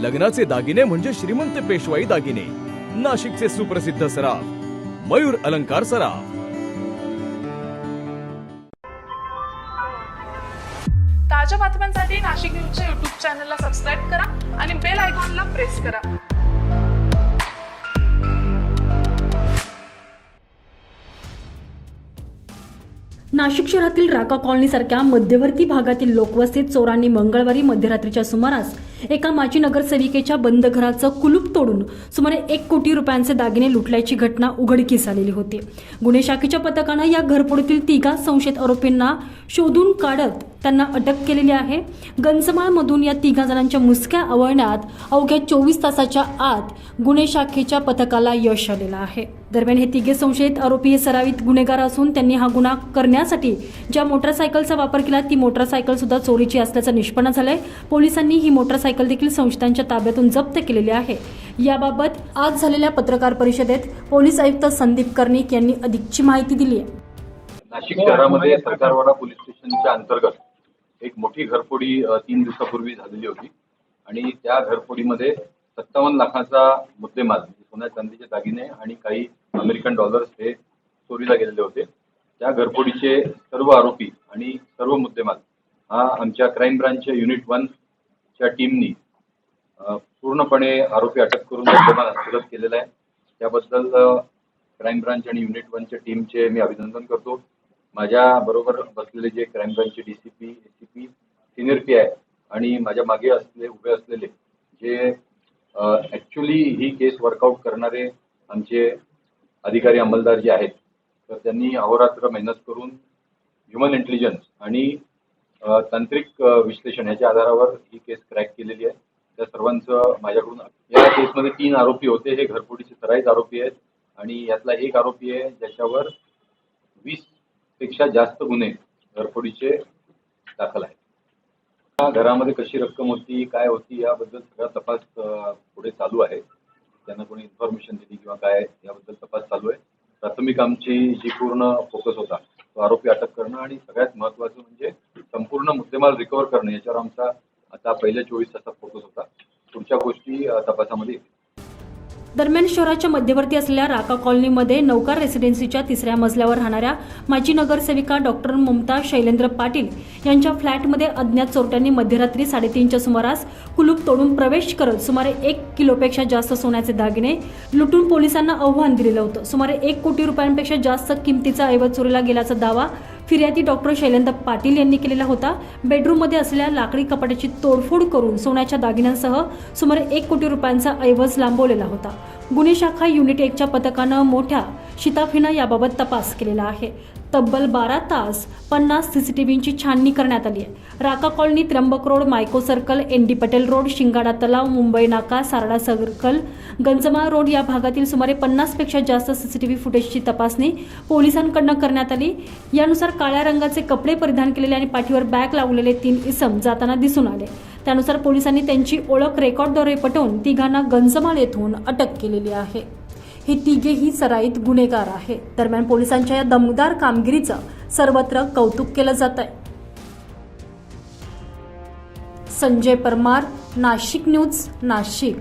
लग्नाचे दागिने म्हणजे श्रीमंत पेशवाई दागिने. नाशिकचे सुप्रसिद्ध सराफ मयूर अलंकार सराफ. ताज्या बातम्यांसाठी नाशिक न्यूजच्या युट्यूब चॅनलला सबस्क्राईब करा आणि बेल आयकॉनला प्रेस करा. नाशिक शहरातील राका कॉलनीसारख्या मध्यवर्ती भागातील लोकवस्तीत चोरांनी मंगळवारी मध्यरात्रीच्या सुमारास एका माजी नगरसेविकेच्या बंद घराचं कुलूप तोडून सुमारे एक कोटी रुपयांचे दागिने लुटल्याची घटना उघडकीस आलेली होती. गुन्हे शाखेच्या पथकानं या घरपोडीतील तिघा संशयित आरोपींना शोधून काढत त्यांना अटक केलेली आहे. गंजमाळमधून या तिघा जणांच्या मुसक्या आवळण्यात अवघ्या चोवीस तासाच्या आत गुन्हे शाखेच्या पथकाला यश आलेलं आहे. दरम्यान हे तिघे संशयित आरोपी हे सरावित गुन्हेगार असून त्यांनी हा गुन्हा करण्यासाठी ज्या मोटरसायकलचा वापर केला ती मोटरसायकल सुद्धा चोरीची असल्याचं निष्पन्न झालंय. पोलिसांनी ही मोटरसायकल देखील संशयितांच्या ताब्यातून जप्त केलेली आहे. याबाबत आज झालेल्या पत्रकार परिषदेत पोलीस आयुक्त संदीप कर्णिक यांनी अधिकची माहिती दिली आहे. नाशिक शहरामध्ये सरकारवाडा पोलीस स्टेशनच्या अंतर्गत एक मोठी घरफोडी तीन दिवसापूर्वी झालेली होती. आणि त्या घरफोडीमध्ये सत्तावन्न लाखाचा मुद्देमाल म्हणजे सोन्या चांदीचे दागिने आणि काही अमेरिकन डॉलर्स हे चोरीला गेलेले होते. त्या घरफोडीचे सर्व आरोपी आणि सर्व मुद्देमाल हा आमच्या क्राईम ब्रांचच्या युनिट वनच्या टीमनी पूर्णपणे आरोपी अटक करून मुद्देमाल हस्तगत केलेला आहे. त्याबद्दल क्राईम ब्रांच आणि युनिट वनच्या टीमचे मी अभिनंदन करतो. माझ्या बरोबर बसलेले जे crime ब्रांचचे DCP ACP senior P I आणि माझ्या मागे असले उभे असलेले जे ऍक्च्युली ही केस वर्कआउट करणारे आमचे अधिकारी अंमलदार जे आहेत तर त्यांनी अहोरात्र मेहनत करून ह्युमन इंटेलिजन्स आणि तांत्रिक विश्लेषण याच्या आधारावर ही केस क्रॅक केलेली आहे. त्या सर्वांचं माझ्याकडून या केसमध्ये तीन आरोपी होते हे घरपोटीचे सराईत आरोपी आहेत आणि यातला एक आरोपी आहे ज्याच्यावर वीस पेक्षा जास्त गुन्हे घरफोडीचे दाखल आहेत. घरामध्ये कशी रक्कम होती काय होती याबद्दल सगळा तपास पुढे चालू आहे. त्यांना कोणी इन्फॉर्मेशन दिली किंवा काय याबद्दल तपास चालू आहे. प्राथमिक आमची जी पूर्ण फोकस होता तो आरोपी अटक करणं आणि सगळ्यात महत्वाचं म्हणजे संपूर्ण मुद्देमाल रिकव्हर करणं याच्यावर आमचा आता पहिल्या चोवीस तासात फोकस होता. पुढच्या गोष्टी तपासामध्ये येतील. दरम्यान शहराच्या मध्यवर्ती असलेल्या राका कॉलनीमध्ये नौकार रेसिडेन्सीच्या तिसऱ्या मजल्यावर राहणाऱ्या माजी नगरसेविका डॉक्टर ममता शैलेंद्र पाटील यांच्या फ्लॅटमध्ये अज्ञात चोरट्यांनी मध्यरात्री साडेतीनच्या सुमारास कुलूप तोडून प्रवेश करत सुमारे एक किलोपेक्षा जास्त सोन्याचे दागिने लुटून पोलिसांना आव्हान दिलेलं होतं. सुमारे एक कोटी रुपयांपेक्षा जास्त किमतीचा ऐवज चोरीला गेल्याचा दावा फिर्यादी डॉक्टर शैलेंद्र पाटील यांनी केलेला होता. बेडरूममध्ये असलेल्या लाकडी कपाटाची तोडफोड करून सोन्याच्या दागिन्यांसह सुमारे एक कोटी रुपयांचा ऐवज लांबवलेला होता. गुन्हे शाखा युनिट एकच्या पथकानं मोठ्या शिताफीनं याबाबत तपास केलेला आहे. तब्बल बारा तास पन्नास सीसीटीव्हींची छाननी करण्यात आली आहे. Raka colony Trimbak road Mico circle N D Patel road Shingada तलाव मुंबई नाका सारडा सर्कल गंजमा रोड या भागातील सुमारे पन्नासपेक्षा जास्त सीसीटीव्ही फुटेजची तपासणी पोलिसांकडनं करण्यात आली. यानुसार काळ्या रंगाचे कपडे परिधान केलेले आणि पाठीवर बॅग लावलेले तीन इसम जाताना दिसून आले. त्यानुसार पोलिसांनी त्यांची ओळख रेकॉर्डद्वारे पटवून तिघांना गंजमाल येथून अटक केलेली आहे. हे तिघेही सराईत गुन्हेगार आहे दरम्यान पोलिसांच्या या दमदार कामगिरीचं सर्वत्र कौतुक केलं जात आहे संजय परमार नाशिक न्यूज नाशिक.